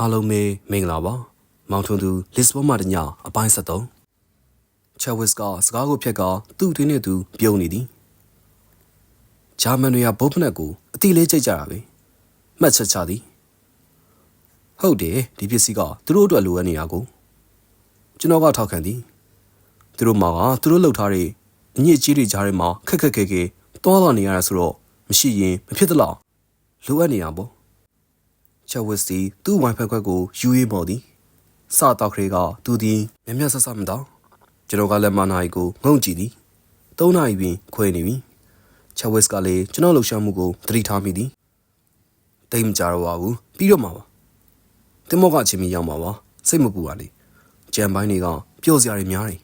အားလုံးပဲမင်္ဂလာပါမောင်ထွန်းသူလစ်ဘွန်မှာတညအပိုင်း73ချက်ဝစ်ကစကားကိုဖြက်ကသူ့တွင်းနဲ့သူပြုံးနေသည်ဂျာမန်တွေကဘုတ်ဖနက်ကိုအတိလေးကြိတ်ကြတာပဲမှတ်ချက်ချသည်ဟုတ်တယ်ဒီပစ္စည်းကသူတို့အတွက်လိုအပ်နေတာကိုကျွန်တော်ကထောက်ခံသည်သူတို့မှာကသူတို့လှုပ်ထားတဲ့အညစ်အကြေးတွေကြားထဲမှာခက်ခက်ခဲခဲတောလာနေရတာဆိုတော့မရှိရင်မဖြစ်သလားလိုအပ်နေတာပေါ့ ချက်ဝစ်စီသူ့ဝိုင်ဖက်ခွက်ကိုယူရေးပေါ်သည်စတော့ခရေကသူသည်မြက်မြက်ဆဆမတော့ကျွန်တော်ကလည်းမနာရီကိုငုံကြည့်သည်၃နာရီပင်ခွဲနေပြီချက်ဝစ်ကလည်းကျွန်တော်လှူရှာမှုကိုသတိထားမိသည်တိတ်မကြတော့ပါဘူးပြီးတော့မှာပါတင်မော့ကချင်းမီရောက်မှာပါစိတ်မပူပါနဲ့ကြံပိုင်းတွေကပျော့စရာတွေများတယ်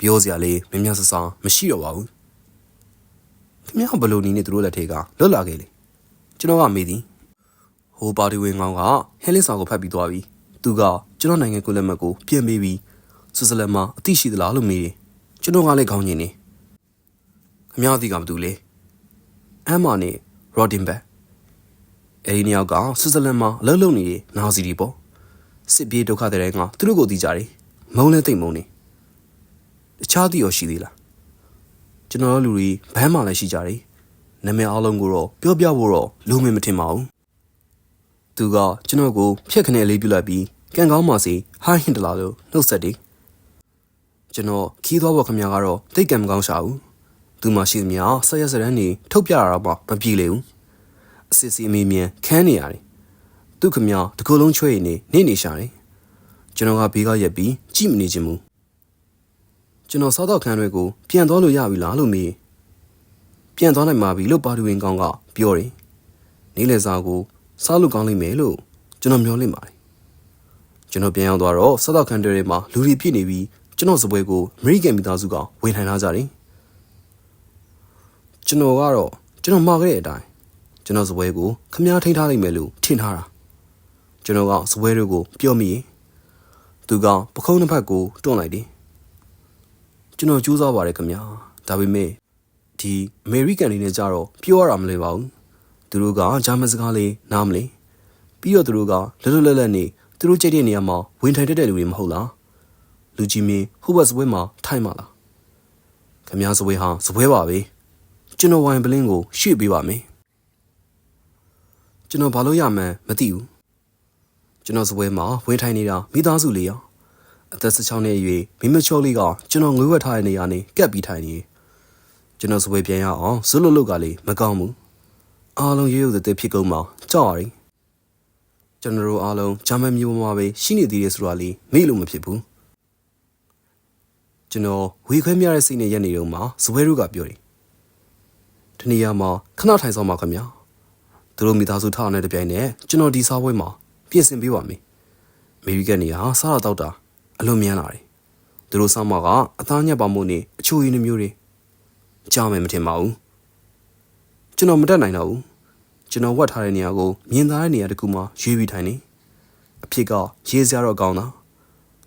ပြောစရာလေးမြက်မြက်ဆဆမရှိတော့ပါဘူးခင်ဗျားဘယ်လိုနည်းနဲ့သူတို့လက်ထဲကလွတ်လာခဲ့လေကျွန်တော်ကမေးသည် ဟိုပါတီဝင်ကောင်ကဟဲလစ်ဆောင်ကိုဖတ်ပြီးသွားပြီသူကကျွန်တော်နိုင်ငံကိုလက်မှတ်ကိုပြန်ပေးပြီးဆွစ်ဇာလန်မှာအသိရှိသလားလို့မေးတယ်ကျွန်တော်ကလည်းခေါင်းညင်နေခမရသည်ကမတူလေအမ်မာနဲ့ရော်ဒင်ဘက်အဲဒီနှစ်ယောက်ကဆွစ်ဇာလန်မှာအလုပ်လုပ်နေတဲ့နာဇီတွေပေါ့စစ်ပြေးဒုက္ခတဲ့တိုင်းကသူတို့ကိုသိကြတယ်မုံလဲသိမ့်မုံနေတခြားသူရောရှိသေးလားကျွန်တော်တို့လူတွေဘမ်းမှလည်းရှိကြတယ်နာမည်အားလုံးကိုတော့ပြောပြဖို့တော့လူမင်းမထင်ပါဘူး သူကကျွန်တော်ကိုဖျက်ခနဲ့လေးပြလိုက်ပြီးကန်ကောင်းပါစီဟိုင်းဟင်တလာလို့နှုတ်ဆက်တယ်ကျွန်တော်ခီးသွားဖို့ခမရကတော့တိတ်ကံမကောင်းရှာဘူးသူမှရှိသမျှဆက်ရက်စရန်နေထုတ်ပြရတာပေါ့မပြေလေဘူးအစစ်စီအမေးမြန်ခန်းနေရတယ်သူခမရတကူလုံးချွေနေနေနေရှာတယ်ကျွန်တော်ကဘေးကရက်ပြီးကြည့်မနေချင်ဘူးကျွန်တော်စားတော့ခန်းတွေကိုပြန်သွားလို့ရပြီလားလို့မေးပြန်သွားနိုင်ပါပြီလို့ပါတီဝင်ကောင်ကပြောတယ်နေလေစာကို စားလို့ကောင်းလိမ့်မယ်လို့ကျွန်တော်မျှော်လင့်ပါတယ်ကျွန်တော်ပြန်ရောက်သွားတော့ဆက်တော့ခန်တဲတွေမှာလူတွေပြည့်နေပြီးကျွန်တော်စပွဲကိုအမေရိကန်မိသားစုကဝင်ထိုင်လာကြတယ်ကျွန်တော်ကတော့ကျွန်တော်မှားခဲ့တဲ့အတိုင်းကျွန်တော်စပွဲကိုခမားထိန်းထားလိမ့်မယ်လို့ထင်ထားတာကျွန်တော်ကစပွဲတွေကိုပြောမိရင်သူကပခုံးတစ်ဖက်ကိုတွန်းလိုက်တယ်ကျွန်တော်ကြိုးစားပါတယ်ခမားဒါပေမဲ့ဒီအမေရိကန်တွေနဲ့ကြတော့ပြောရတာမလဲပါဘူး သူတို့ကဂျာမန်စကားလေးနားမလဲပြီးတော့သူတို့ကလွတ်လွတ်လပ်လပ်နေသူတို့ကြိတ်တဲ့နေရာမှာဝင်ထိုင်တတ်တဲ့လူတွေမဟုတ်လားလူကြီးမင်းဟိုဘက်စပွဲမှာထိုင်ပါလားခမည်းစပွဲဟာစပွဲပါပဲကျွန်တော်ဝိုင်ပလင်းကိုရွှေ့ပေးပါမယ်ကျွန်တော်ဘာလို့ရမှန်းမသိဘူးကျွန်တော်စပွဲမှာဝင်ထိုင်နေတာမိသားစုလေးရောအသက်16နှစ်အရွယ်မိမချောလေးကကျွန်တော်ငွေဝက်ထားတဲ့နေရာနေကပ်ပြီးထိုင်နေကျွန်တော်စပွဲပြန်ရအောင်ဇွတ်လွတ်လွတ်ကလေးမကောင်းဘူး အားလုံးရိုးရိုးသေးသေးဖြစ်ကုန်မှာကြောက်ရည်ကျွန်တော်တို့အားလုံးဂျာမန်မျိုးမှာပဲရှိနေသေးတယ်ဆိုတာလေးမေ့လို့မဖြစ်ဘူးကျွန်တော်ဝေခွဲမြတဲ့စိတ်နဲ့ရက်နေတော့မှဇပွဲတို့ကပြောတယ်ဒီနေရာမှာခဏထိုင်ဆောင်ပါခင်ဗျာသူတို့မိသားစုထားတဲ့တပြိုင်နက်ကျွန်တော်ဒီစားပွဲမှာပြင်ဆင်ပေးပါမယ်အမေရိကန်နေဟာစားတော့တာအလွန်မြန်းလာတယ်သူတို့စားမှာကအသားညက်ပါမှုနဲ့အချိုရည်နှမျိုးတွေကြားမယ်မထင်ပါဘူး ကျွန်တော်မတက်နိုင်တော့ဘူးကျွန်တော်ဝတ်ထားတဲ့နေရာကိုမြင်သာတဲ့နေရာတစ်ခုမှာရွေးပြီးထိုင်နေအဖြစ်ကရေးစရာတော့ကောင်းတာ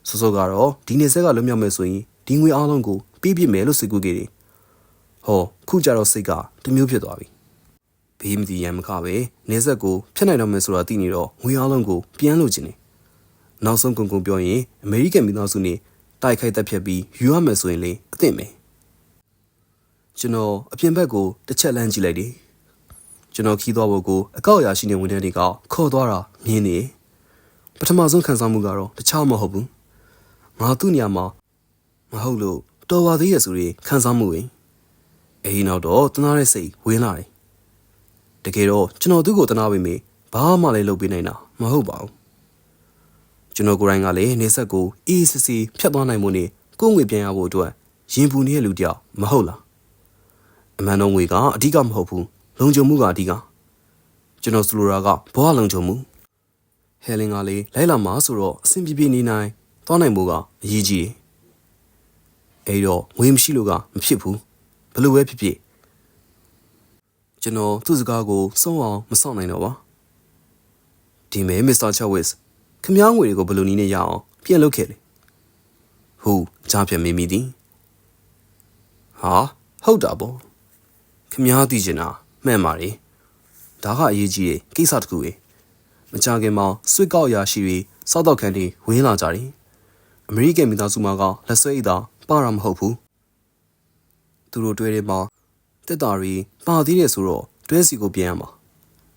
စောစောကတော့ဒီနေဆက်ကလွတ်မြောက်မယ်ဆိုရင်ဒီငွေအားလုံးကိုပေးပြမယ်လို့စိတ်ကူးခဲ့တယ်ဟောခုကြတော့စိတ်ကတမျိုးဖြစ်သွားပြီဘေးမတီရန်မခပဲနေဆက်ကိုဖျက်နိုင်တော့မယ်ဆိုတာသိနေတော့ငွေအားလုံးကိုပြန်လို့ခြင်းနေနောက်ဆုံးကုန်ကုန်ပြောရင်အမေရိကန်မိသားစုနေတိုက်ခိုက်တက်ဖြတ်ပြီးယူရမယ်ဆိုရင်လေအသင့်ပဲ ကျွန်တော်အပြင်ဘက်ကိုတစ်ချက်လမ်းကြည့်လိုက်တယ်ကျွန်တော်ခီးသွားဖို့ကိုအကောက်အရာရှိနေဝင်တဲ့တွေကခေါ်သွားတာမြင်နေပထမဆုံးခံစားမှုကတော့တခြားမဟုတ်ဘူးငါသူ့နေရာမှာမဟုတ်လို့တော်ပါသေးရဲ့ဆိုရင်ခံစားမှုဝင်အဲဒီနောက်တော့တနာတဲ့စိတ်ဝင်လာတယ်တကယ်တော့ကျွန်တော်သူ့ကိုတနာပေမဲ့ဘာမှလည်းလုပ်ပေးနိုင်တာမဟုတ်ပါဘူးကျွန်တော်ကိုယ်တိုင်ကလည်းနေဆက်ကိုအေးစစ်စစ်ဖြတ်သွားနိုင်မှုနဲ့ကိုယ်ငွေပြန်ရဖို့အတွက်ရင်ပူနေတဲ့လူတယောက်မဟုတ်လား အမှန်တော့ငွေကအဓိကမဟုတ်ဘူးလုံခြုံမှုကအဓိကကျွန်တော်ဆိုလိုတာကဘဝလုံခြုံမှုဟဲလင်ကလေလိုက်လာမှာဆိုတော့အဆင်ပြေပြေနေနိုင်သွားနိုင်ဖို့ကအရေးကြီးတယ်အဲ့တော့ငွေမရှိလို့ကမဖြစ်ဘူးဘယ်လိုပဲဖြစ်ဖြစ်ကျွန်တော်သူ့စကားကိုစုံအောင်မစောင့်နိုင်တော့ပါဒီမဲမစ္စတာချဝစ်ခမားငွေတွေကိုဘယ်လိုနည်းနဲ့ရအောင်ပြန်လုပ်ခဲ့လေဟုတ်ကြားပြမေးမိသည်ဟာဟုတ်တာပေါ့ ခမားသိချင်တာမှန်ပါလေဒါကအရေးကြီးတဲ့ကိစ္စတစ်ခုပဲမကြခင်မှာဆွစ်ကောက်အရာရှိတွေစောက်တော့ခန်းတွေဝင်းလာကြတယ်အမေရိကန်မိသားစုမှာကလက်ဆွဲအိတ်သာပါတာမဟုတ်ဘူးသူတို့တွဲတယ်မှာတက်တာတွေပါသေးတယ်ဆိုတော့တွဲစီကိုပြန်ရမှာ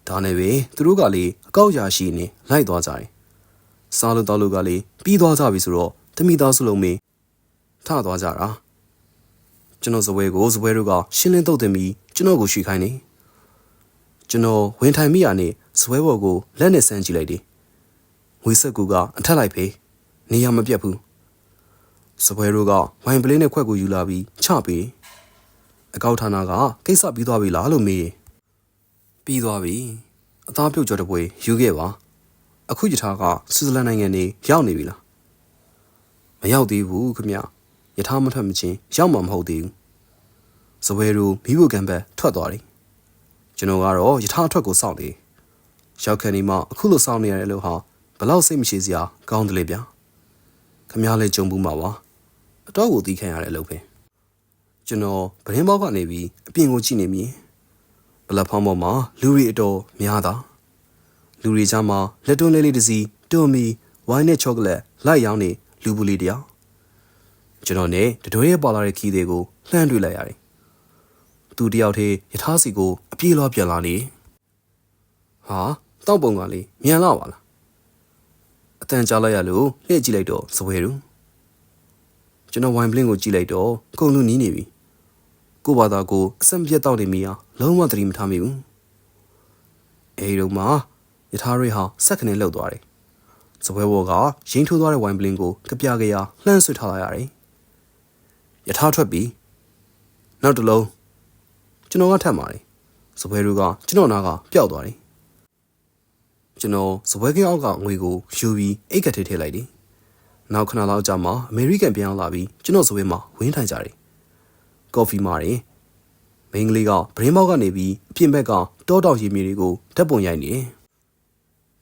ဒါနဲ့ပဲသူတို့ကလေအကောက်အရာရှိနေလိုက်သွားကြတယ်စားလို့တော့လို့ကလေပြီးသွားကြပြီဆိုတော့တမိသားစုလုံးမေးထသွားကြတာကျွန်တော်ဇပွဲကိုဇပွဲတို့ကရှင်းလင်းတုတ်တင်ပြီး ကျွန်တော်ကိုရွှေခိုင်းနေကျွန်တော်ဝင်ထိုင်မိရနဲ့ဇပွဲဘော်ကိုလက်နဲ့ဆန်းကြည့်လိုက်တယ်ငွေဆက်ကူကအထက်လိုက်ဖေးနေရမပြတ်ဘူးဇပွဲတို့ကဝိုင်ပလင်းနဲ့ခွက်ကိုယူလာပြီးချပေးအကောက်ဌာနကကိစ္စပြီးသွားပြီလားလို့မေးပြီးသွားပြီအသားပြုတ်ကြော်တပွဲယူခဲ့ပါအခုယထာကဆွစ်ဇာလန်နိုင်ငံနေရောက်နေပြီလားမရောက်သေးဘူးခမယထာမထွက်မချင်းရောက်မှာမဟုတ်သေးဘူး ဇပွဲတို့မိဖို့ကံဘက်ထွက်သွားတယ်ကျွန်တော်ကတော့ယထာအထွက်ကိုစောင့်နေရောက်ခဏီမှအခုလိုစောင့်နေရတယ်လို့ဟာဘလောက်စိတ်မရှိစရာကောင်းတယ်လေဗျာခမလည်းကြုံဘူးမှာပါအတော့ကိုတီးခံရတဲ့အလုပ်ပဲကျွန်တော်ဗရင်ဘောက်ကနေပြီးအပြင်ကိုကြည့်နေမြင်ပလက်ဖောင်းပေါ်မှာလူတွေအတော်များတာလူတွေကြားမှာလက်တွန်းလေးလေးတစ်စီးတွန်းမီဝိုင်းနဲ့ချောကလက်လိုက်ရောင်းနေလူဘူးလေးတယောက်ကျွန်တော်နဲ့တတော်ရဲ့ပေါ်လာတဲ့ခီးတွေကိုလှမ်းတွေ့လိုက်ရတယ် သူတယောက်တည်းယထာစီကိုအပြေးလောပြန်လာနေဟာတောက်ပုံကလေးမြန်လာပါလားအတန်ကြားလိုက်ရလို့လှည့်ကြည့်လိုက်တော့စပွဲရူကျွန်တော်ဝိုင်ပလင်းကိုကြည့်လိုက်တော့ကုံလူနီးနေပြီကို့ဘာသာကိုအဆက်မပြတ်တောက်နေမိအောင်လုံးဝသတိမထားမိဘူးအဲဒီတော့မှယထာရိဟာစက်ခနဲ့လှုပ်သွားတယ်စပွဲဘောကရင်းထိုးသွားတဲ့ဝိုင်ပလင်းကိုကပြကြရလှမ်းဆွထားလိုက်ရတယ်ယထာထွက်ပြီးနောက်တစ်လုံး ကျွန်တော်ကထပ်ပါတယ်စပွဲတို့ကကျွန်တော်နာကပျောက်သွားတယ်ကျွန်တော်စပွဲကအောက်ကငွေကိုယူပြီးအိတ်ကထဲထည့်လိုက်တယ်နောက်ခဏလောက်ကြာမှအမေရိကန်ပြန်ရောက်လာပြီးကျွန်တော်စပွဲမှာဝင်းထိုင်ကြတယ်ကော်ဖီမာတယ်မိန်းကလေးကဗရင်းဘောက်ကနေပြီးအပြင်ဘက်ကတောတောက်ရီမြေတွေကိုဓာတ်ပုံရိုက်နေတယ်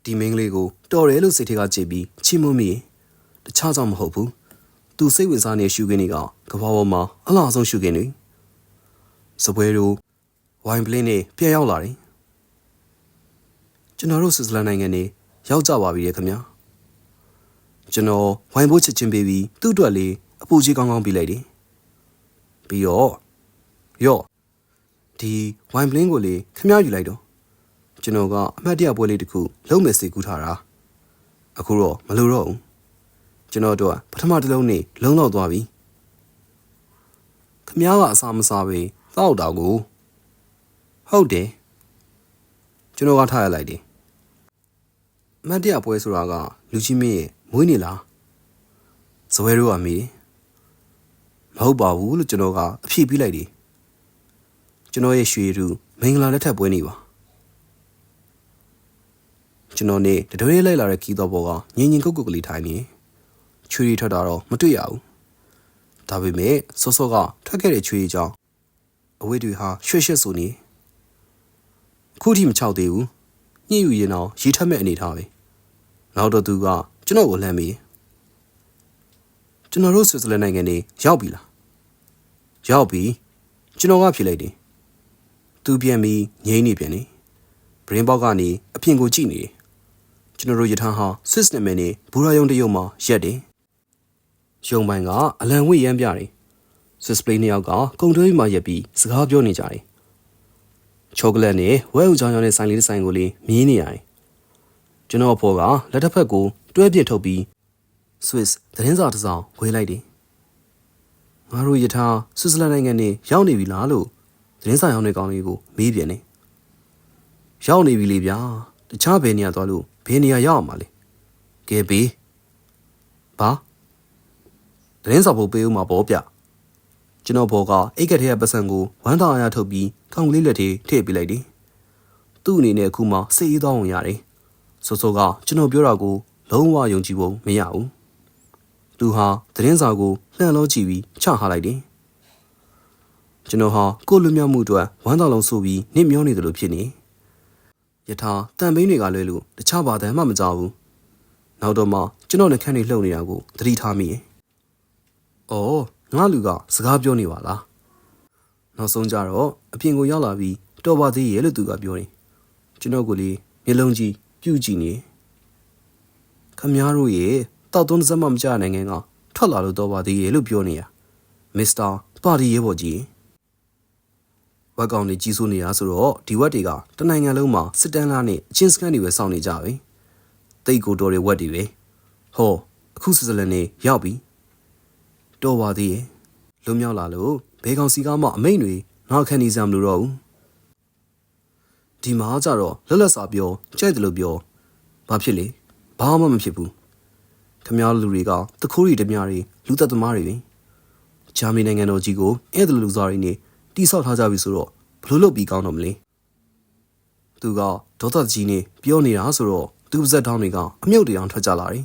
ဒီမိန်းကလေးကိုတော်တယ်လို့စိတ်ထဲကကြည်ပြီးချီးမွမ်းမိတခြားကြောင့်မဟုတ်ဘူးသူစိတ်ဝင်စားနေတဲ့ရှုခင်းတွေကကဘာပေါ်မှာအလားဆုံးရှုခင်းတွေ စပွဲတို့ဝိုင်ပလင်းနဲ့ပြန်ရောက်လာတယ်ကျွန်တော်တို့ဆွစ်ဇာလန်နိုင်ငံနေရောက်ကြပါပြီလေခင်ဗျာကျွန်တော်ဝိုင်ဘိုးချစ်ချင်းပေးပြီးသူ့အတွက်လေးအပူကြီးကောင်းကောင်းပေးလိုက်တယ်ပြီးတော့ရော့ဒီဝိုင်ပလင်းကိုလေခမ ्या ယူလိုက်တော့ကျွန်တော်ကအမှတ်တရပွဲလေးတစ်ခုလုံးမယ်စိတ်ကူးထားတာအခုတော့မလိုတော့ဘူးကျွန်တော်တို့ကပထမတစ်လုံးနေလုံးတော့သွားပြီခမ ्या ကအစာမစားပဲ တောက်တာကိုဟုတ်တယ်ကျွန်တော်ကထားရလိုက်တယ်အမှတ်တရပွဲဆိုတာကလူချင်းမင်းရဲ့မွေးနေလားဇဝဲတို့ကမေးမဟုတ်ပါဘူးလို့ကျွန်တော်ကအဖြေပေးလိုက်တယ်ကျွန်တော်ရဲ့ရွှေရူမင်္ဂလာလက်ထပ်ပွဲနေပါကျွန်တော်နေတတော်ရဲလိုက်လာတဲ့ခီးတော်ဘောကငင်ငင်ကုတ်ကုတ်ကလေးထိုင်နေချွေရီထွက်တာတော့မတွေ့ရဘူးဒါပေမဲ့စောစောကထွက်ခဲ့တဲ့ချွေရီကြောင့် အဝိတွေဟာရွှဲရွှဲဆိုနေခုထိမချောက်သေးဘူးညှိယူရင်တော့ရီထက်မဲ့အနေထားပဲနောက်တော့သူကကျွန်တော်ကိုလှမ်းပြီးကျွန်တော်တို့ဆွစ်ဇာလန်နိုင်ငံနေရောက်ပြီလားရောက်ပြီကျွန်တော်ကဖြေလိုက်တယ်သူပြန်ပြီးငိမ့်နေပြန်နေဘရင်ဘောက်ကနေအပြင်ကိုကြည့်နေတယ်ကျွန်တော်တို့ယထာဟာ Swiss နာမည်နဲ့ဘူရာယုံတရုံမှာရက်တယ်ရုံပိုင်ကအလံဝိရမ်းပြတယ် Swiss play နှစ်ယောက်ကကုံတွဲမှာရက်ပြီးစကားပြောနေကြတယ်ချောကလက်နဲ့ဝဲဥချောင်းချောင်းနဲ့ဆိုင်လေးတစ်ဆိုင်ကိုလေးမြင်းနေရတယ်ကျွန်တော်အဖေကလက်တစ်ဖက်ကိုတွဲပြစ်ထုတ်ပြီး Swiss သတင်းစာတစ်စောင်ဝေလိုက်တယ်ငါတို့ယထာဆွစ်ဇာလန်နိုင်ငံနေရောက်နေပြီလားလို့သတင်းစာရောင်းတဲ့ကောင်လေးကိုမေးပြန်တယ်ရောက်နေပြီလေဗျာတခြားဘယ်နေရာသွားလို့ဘယ်နေရာရောက်အောင်မလဲကဲဘေးဘာသတင်းစာဖို့ပေးဦးမှာပေါ့ဗျ ကျွန်တော်ဘောကအိတ်ကထဲကပတ်စံကိုဝမ်းသာအားထုတ်ပြီးခေါင်းကလေးလက်ထဲထည့်ပေးလိုက်တယ်သူ့အနေနဲ့အခုမှစိတ်အေးသွားအောင်ရတယ်စောစောကကျွန်တော်ပြောတာကိုလုံးဝယုံကြည်ဖို့မရဘူးသူဟာသတင်းစာကိုလှန်လို့ကြည့်ပြီးချထားလိုက်တယ်ကျွန်တော်ဟာကိုယ်လွတ်မြောက်မှုအတွက်ဝမ်းသာလုံးဆိုပြီးနစ်မျောနေတယ်လို့ဖြစ်နေယထာတန်ဘိန်းတွေကလွဲလို့တခြားဘာတန်မှမကြောက်ဘူးနောက်တော့မှကျွန်တော်နှခမ်းတွေလှုပ်နေတာကိုသတိထားမိရဲ့အော် ငါလူကစကားပြောနေပါလားနောက်ဆုံးကြတော့အပြင်ကိုရောက်လာပြီးတော်ပါသေးရဲ့လို့သူကပြောတယ်ကျွန်တော်ကလေးမျက်လုံးကြီးပြုကြည့်နေခမများတို့ရဲ့တောက်သွန်းစက်မှမကြနိုင်ငံကထွက်လာလို့တော့ပါသေးရဲ့လို့ပြောနေရမစ္စတာပါတီရဲဘော်ကြီးဝက်ကောင်တွေကြီးစိုးနေတာဆိုတော့ဒီဝက်တွေကတနိုင်ငံလုံးမှာစစ်တမ်းလားနဲ့အချင်းစကန်တွေပဲစောင့်နေကြပဲတိတ်ကိုတော်တွေဝက်တွေပဲဟောအခုစစလန်နေရောက်ပြီ တော်ပါသေးရဲ့လွတ်မြောက်လာလို့ဘေကောင်စီကမှအမိန်တွေနောက်ခံနေစမ်းမလို့တော့ဘူးဒီမှာကြတော့လက်လက်စာပြောကြိုက်တယ်လို့ပြောဘာဖြစ်လဲဘာမှမဖြစ်ဘူးခမားလူတွေကတခိုးရီတမတွေလူသက်သမားတွေပဲဂျာမနီနိုင်ငံတော်ကြီးကိုအဲ့ဒါလူစားတွေနေတိဆောက်ထားကြပြီဆိုတော့ဘလို့လုပ်ပြီးကောင်းတော့မလဲသူကဒေါသကြီးနဲ့ပြောနေတာဆိုတော့သူပါဇက်တောင်းတွေကအမြုပ်တရားထွက်ကြလာတယ်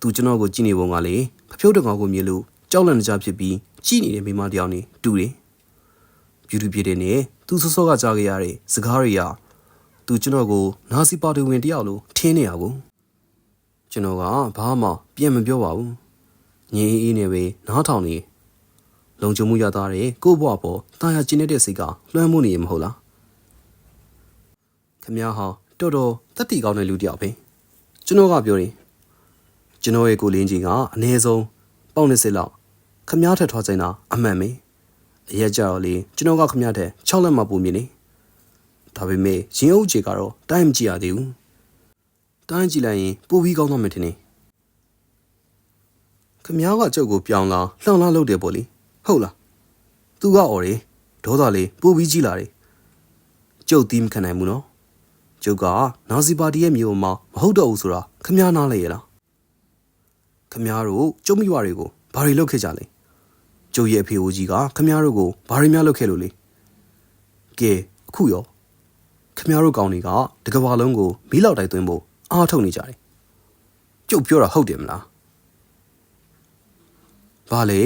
သူကျွန်တော်ကိုကြည့်နေပုံကလေ ဖဖြုတ်တကောင်ကိုမြင်လို့ကြောက်လန့်နေကြဖြစ်ပြီးကြည့်နေတဲ့မိမတယောက်နေတူတယ်ပြူတူပြည့်တဲ့နဲ့သူစောစောကကြားခဲ့ရတဲ့စကားတွေကသူကျွန်တော်ကိုနာစီပါတီဝင်တယောက်လိုထင်းနေရဘူးကျွန်တော်ကဘာမှပြန်မပြောပါဘူးငြင်းအေးနေပဲနားထောင်နေလုံခြုံမှုရသားတဲ့ကို့ဘွားပေါ်တာယာကျင်းနေတဲ့စိတ်ကလွှမ်းမိုးနေရမဟုတ်လားခမည်းဟာတော်တော်တက်တီကောင်းတဲ့လူတစ်ယောက်ပဲကျွန်တော်ကပြောတယ် ကျွန်တော်ရဲ့ကိုလင်းကြီးကအနည်းဆုံးပေါင်20လောက်ခမည်းထက်ထွားချိန်တာအမှန်ပဲအရက်ကြတော့လေကျွန်တော်ကခမည်းထက်6လက်မှပုံမြင်နေဒါပေမဲ့ရင်အုပ်ချေကတော့တိုင်းမကြည့်ရသေးဘူးတိုင်းကြည့်လိုက်ရင်ပိုပြီးကောင်းသွားမယ်ထင်တယ်ခမည်းကကြုတ်ကိုပြောင်းလာလှောင်လာလုပ်တယ်ပေါ့လေဟုတ်လားသူကအော်တယ်ဒေါသလေးပိုပြီးကြီးလာတယ်ကျုပ်သီးမခံနိုင်ဘူးနော်ကျုပ်ကနာဇီပါတီရဲ့မျိုးမှာမဟုတ်တော့ဘူးဆိုတာခမည်းနားလဲရလား ခမည်းတို့ကျုပ်မိဘတွေကိုဘာတွေလုပ်ခဲ့ကြလဲကျုပ်ရဲ့အဖေအိုကြီးကခမည်းတို့ကိုဘာတွေများလုပ်ခဲ့လို့လဲကဲအခုရောခမည်းတို့ကောင်းတွေကတကဘာလုံးကိုမီးလောက်တိုက်သွင်းဖို့အားထုတ်နေကြတယ်ကျုပ်ပြောတာဟုတ်တယ်မလားဘာလဲ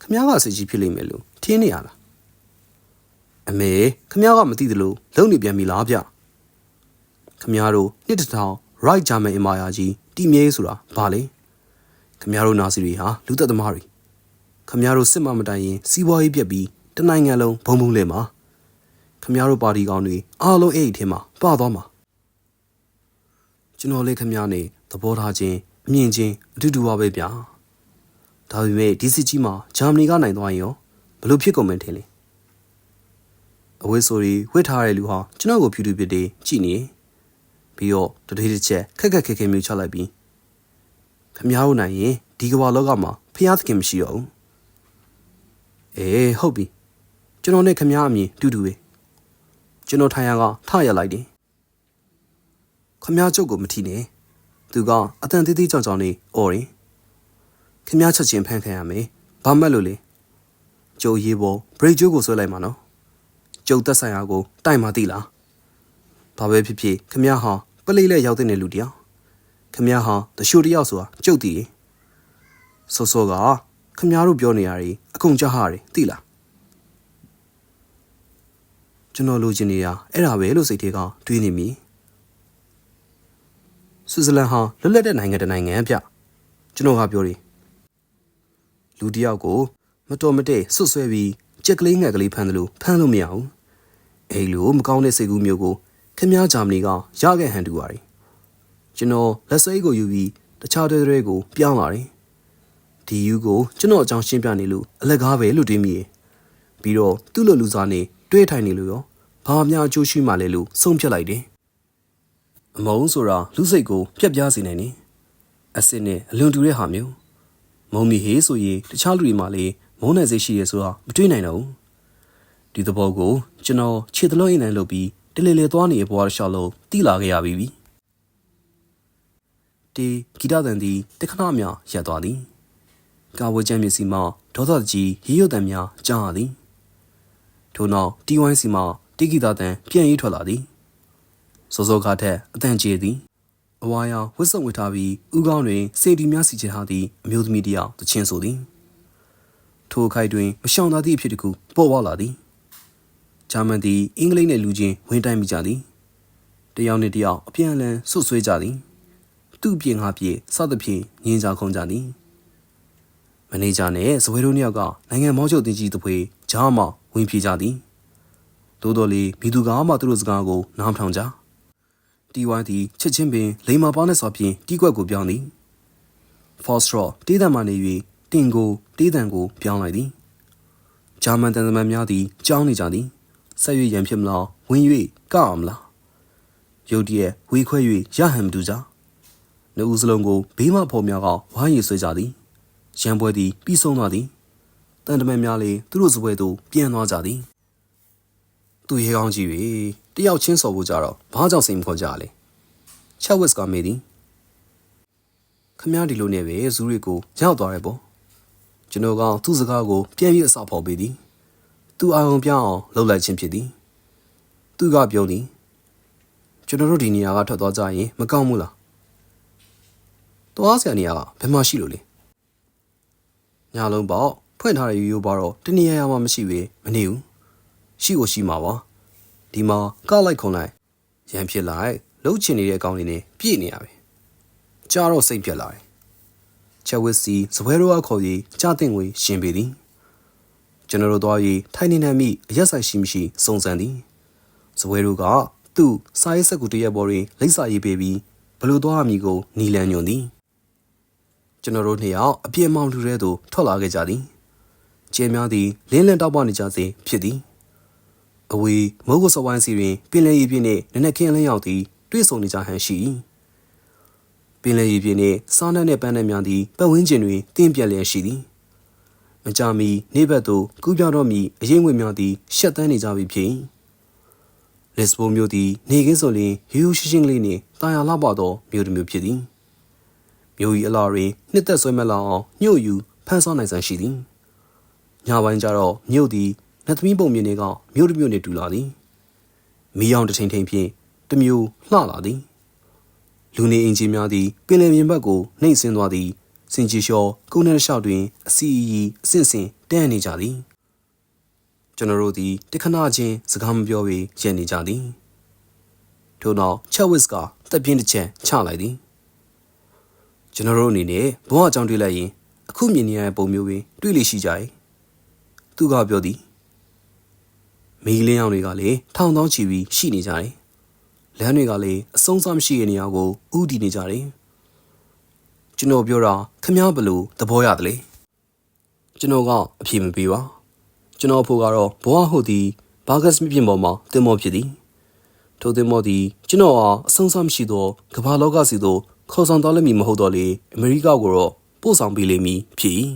ခမည်းကစိတ်ကြီးဖြစ်လိမ့်မယ်လို့ထင်းနေရလားအမေခမည်းကမသိသလိုလုံနေပြန်ပြီလားဗျခမည်းတို့နှစ်တစ်ထောင် right German Empire ကြီးတည်မြဲဆိုတာဘာလဲ ခမည်းတို့နာစီတွေဟာလူသက်သမားတွေခမည်းတို့စစ်မမတိုင်ရင်စီးပွားရေးပြက်ပြီးတနိုင်ငံလုံးဘုံဘုံလဲမှာခမည်းတို့ပါတီကောင်တွေအားလုံးအဲ့ဒီထဲမှာပါသွားမှာကျွန်တော်လေးခမည်းနေသဘောထားချင်းအမြင်ချင်းအတူတူပါပဲဗျာဒါပေမဲ့ဒီစစ်ကြီးမှာဂျာမနီကနိုင်သွားရင်ရောဘယ်လိုဖြစ်ကုန်မလဲထင်လဲအဝေးဆိုရီဝစ်ထားတဲ့လူဟာကျွန်တော်ကိုဖြူဖြူပြစ်တေးကြည့်နေပြီးတော့တတိတစ်ချက်ခက်ခက်ခဲခဲမျိုးချလိုက်ပြီး ခမားတို့နိုင်ရင်ဒီကမ္ဘာလောကမှာဖျားသခင်မရှိတော့ဘူးအေးဟုတ်ပြီကျွန်တော်နဲ့ခမားအမြင်တူတူပဲကျွန်တော်ထိုင်ရကထရလိုက်တယ်ခမားချုပ်ကိုမထီနဲ့သူကအတန်သေးသေးကြောင်ကြောင်နေအော်ရင်ခမားချက်ချင်းဖန်ခံရမယ်ဘာမှတ်လို့လေကျုပ်ရေးပေါ်ဘရိတ်ကျိုးကိုဆွဲလိုက်မှာနော်ကျုပ်သက်ဆိုင်ရာကို တိုင်မှသိလားဘာပဲဖြစ်ဖြစ်ခမားဟာပလိလက်ရောက်တဲ့လူတရား ခင်ဗျားဟာတရှိုးတယောက်ဆိုတာကျုပ်တည်ဆောဆောကခင်ဗျားတို့ပြောနေရတယ်အကုန်ကြဟာတယ်သိလားကျွန်တော်လိုချင်နေတာအဲ့ဒါပဲလို့စိတ်ထဲကတွေးနေမိဆွစ်ဇာလန်ဟာလွတ်လပ်တဲ့နိုင်ငံတစ်နိုင်ငံဗျကျွန်တော်ကပြောတယ်လူတယောက်ကိုမတော်မတည့်ဆွတ်ဆွဲပြီးကြက်ကလေးငှက်ကလေးဖမ်းတယ်လို့ဖမ်းလို့မရဘူးအဲလိုမကောင်းတဲ့စိတ်ကူးမျိုးကိုခင်ဗျားဂျာမနီကရခဲ့ဟန်တူပါတယ် ကျွန်တော်လက်ဆွဲကိုယူပြီးတခြားတဲ့တွေကိုပြောင်းလာတယ်ဒီယူကိုကျွန်တော်အကြောင်းရှင်းပြနေလို့အလက်ကားပဲလို့တွေးမိရပြီးတော့သူ့လိုလူစားနေတွေးထိုင်နေလို့ရောဘာမှအကျိုးရှိမှလဲလို့ဆုံးဖြတ်လိုက်တယ်အမုံဆိုတာလူစိတ်ကိုပြက်ပြားစေနိုင်တယ်အစ်စ်နဲ့အလွန်တူတဲ့ဟာမျိုးမုံမီဟေးဆိုရင်တခြားလူတွေမှလည်းမုန်းနိုင်စိတ်ရှိရဲဆိုတာမတွေးနိုင်တော့ဘူးဒီသဘောကိုကျွန်တော်ခြေတလုံးအိမ်နိုင်လုပ်ပြီးတလေလေသွားနေတဲ့ဘဝတစ်လျှောက်လုံးတိလာခဲ့ရပြီ ဒီဂီတတန်သည်တခဏမျှရပ်သွားသည်ကာဝေးချမ်းမျက်စိမှဒေါသကြီးရေရွတ်တံများကြားရသည်ထို့နောက်တီဝိုင်းစီမှတိဂီတတန်ပြန်ရေးထွက်လာသည်စောစောကားထက်အတန်ကျေသည်အဝါရောင်ဝတ်စုံဝတ်ထားပြီးဥကောင်းတွင်စေတီများစီချထားသည့်အမျိုးသမီးတစ်ယောက်တချင်းဆိုသည်ထိုခိုက်တွင်မရှောင်သာသည့်အဖြစ်တစ်ခုပေါ်ပေါက်လာသည်ဂျာမန်သည်အင်္ဂလိပ်နှင့်လူချင်းဝင်တိုင်းမိကြသည်တယောက်နှင့်တယောက်အပြန်အလှန်ဆွဆွဲကြသည် သူ့ပြင်ငါပြေစသဖြင့်ငင်းကြခုံကြသည်မန်နေဂျာနှင့်ဇဝဲတို့နှစ်ယောက်ကနိုင်ငံမောင်းချုပ်တင်ကြီးတပွဲဂျားမှဝင်ပြေကြသည်သို့တော်လေမိသူကမှသူတို့စကားကိုနားမထောင်ကြတီဝိုင်းသည်ချက်ချင်းပင်လိမ္မာပါနှင့်စွာဖြင့်တီးကွက်ကိုပြောင်းသည်ဖော့စထရောတေးတံမှနေ၍တင်ကိုတေးတံကိုပြောင်းလိုက်သည်ဂျာမန်တန်တမန်များသည်ကြောင်းနေကြသည်ဆက်၍ရန်ဖြစ်မလားဝင်၍ကအောင်မလားရုတ်တရက်ဝေခွဲ၍ရဟန်မတူကြ နှစ်ဦးစလုံးကိုဘေးမဖော်များကဝိုင်းရီဆွေးကြသည်ရန်ပွဲသည်ပြီးဆုံးသွားသည်တန်တမန်များလည်းသူတို့စပွဲသို့ပြန်သွားကြသည်သူရဲကောင်းကြီး၍တယောက်ချင်းစော်ဖို့ကြတော့ဘာကြောင့်စိတ်မခေါ်ကြလဲချက်ဝစ်ကမေးသည်ခမည်းဒီလိုနဲ့ပဲဇူးရီကိုရောက်သွားတယ်ပေါ့ကျွန်တော်ကသူ့စကားကိုပြန်ပြီးအစာဖော်ပေးသည်သူအာရုံပြောင်းအောင်လှုပ်လိုက်ခြင်းဖြစ်သည်သူကပြောသည်ကျွန်တော်တို့ဒီနေရာကထွက်သွားကြရင်မကောင်းဘူးလား သွားစရာနေရာကဘယ်မှာရှိလို့လဲညာလုံးပေါ့ဖွင့်ထားတဲ့ရိုးရိုးပါတော့တနေရာမှမရှိပဲမနေဘူးရှိကိုရှိမှာပါဒီမှာကလိုက်ခုံလိုက်ရန်ဖြစ်လိုက်လှုပ်ချင်နေတဲ့အကောင်လေးနဲ့ပြည့်နေရပဲကြားတော့စိတ်ပြက်လာတယ်ချက်ဝစ်စီစပွဲတော်အခေါ်ကြီးကြားတင်ငွေရှင်ပေသည်ကျွန်တော်တို့သွားပြီးထိုင်နေနေမိအရက်ဆိုင်ရှိမရှိစုံစမ်းသည်စပွဲတို့ကသူ့စာရေးစက်ကူတရက်ပေါ်တွင်လိပ်စာရေးပေးပြီးဘလို့သွားအမိကိုနီလန်ညွန်သည် ကျွန်တော်တို့နှစ်ယောက်အပြင်းမောင်လူရဲသို့ထွက်လာခဲ့ကြသည်ကျင်းများသည်လင်းလင်းတောက်ပနေကြစေဖြစ်သည်အဝေးမိုးကုတ်စဝိုင်းစီတွင်ပင်လယ်ရေပြင်းနှင့်နနက်ခင်းလင်းရောက်သည်တွေ့ဆုံနေကြဟန်ရှိ၏ပင်လယ်ရေပြင်းနှင့်စားနပ်နှင့်ပန်းနှံများသည်ပတ်ဝန်းကျင်တွင်တင်းပြက်လျက်ရှိသည်မကြမီနေဘက်သို့ကူးပြောင်းတော့မီအရင်ငွေများသည်ရှက်တန်းနေကြပြီဖြစ်၏လစ်ဘိုမြို့သည်နေကင်းဆိုလျင်ရိုးရိုးရှင်းရှင်းလေးနှင့်တာယာလှပသောမြို့တစ်မြို့ဖြစ်သည် မြို့၏အလားတွင်နှစ်သက်ဆွဲမဲ့လောက်အောင်ညှို့ယူဖန်ဆောင်းနိုင်စမ်းရှိသည်ညပိုင်းကျတော့မြို့သည်နတ်သမီးပုံမြင်တွေကမြို့တစ်မြို့နှင့်တူလာသည်မီးအောင်တစ်ထိန်ထိန်ဖြင့်တစ်မျိုးလှလာသည်လူနေအင်ဂျင်များသည်ပင်လယ်ပြင်ဘက်ကိုနှိမ့်ဆင်းသွားသည်စင်ကြီးလျှောကုန်းနယ်လျှောက်တွင်အစီအီအဆင့်ဆင့်တန်းနေကြသည်ကျွန်တော်တို့သည်တခဏချင်းစကားမပြောဘဲရက်နေကြသည်ထို့နောက်ချက်ဝစ်ကတက်ပြင်းတစ်ချက်ချလိုက်သည် ကျွန်တော်တို့အနေနဲ့ဘဝအကြောင်းတွေ့လိုက်ရင်အခုမြင်နေရတဲ့ပုံမျိုးပဲတွေ့လိရှိကြ၏သူကပြောသည်မီးလင်းအောင်တွေကလည်းထောင်ထောင်ချီပြီးရှိနေကြတယ်လမ်းတွေကလည်းအဆုံးအစမရှိတဲ့နေရာကိုဥတည်နေကြတယ်ကျွန်တော်ပြောတာခမားဘလို့သဘောရတယ်လေကျွန်တော်ကအဖြေမပေးပါကျွန်တော်အဖို့ကတော့ဘဝဟုတ်သည်ဘာဂတ်စ်မြပြင်ပေါ်မှာတင်မောဖြစ်သည်ထိုတင်မောသည်ကျွန်တော်ဟာအဆုံးအစမရှိသောကမ္ဘာလောကစီသို့ ခေါ်ဆောင်သွားလိမ့်မည်မဟုတ်တော့လေအမေရိကကိုတော့ပို့ဆောင်ပေးလိမ့်မည်ဖြစ်၏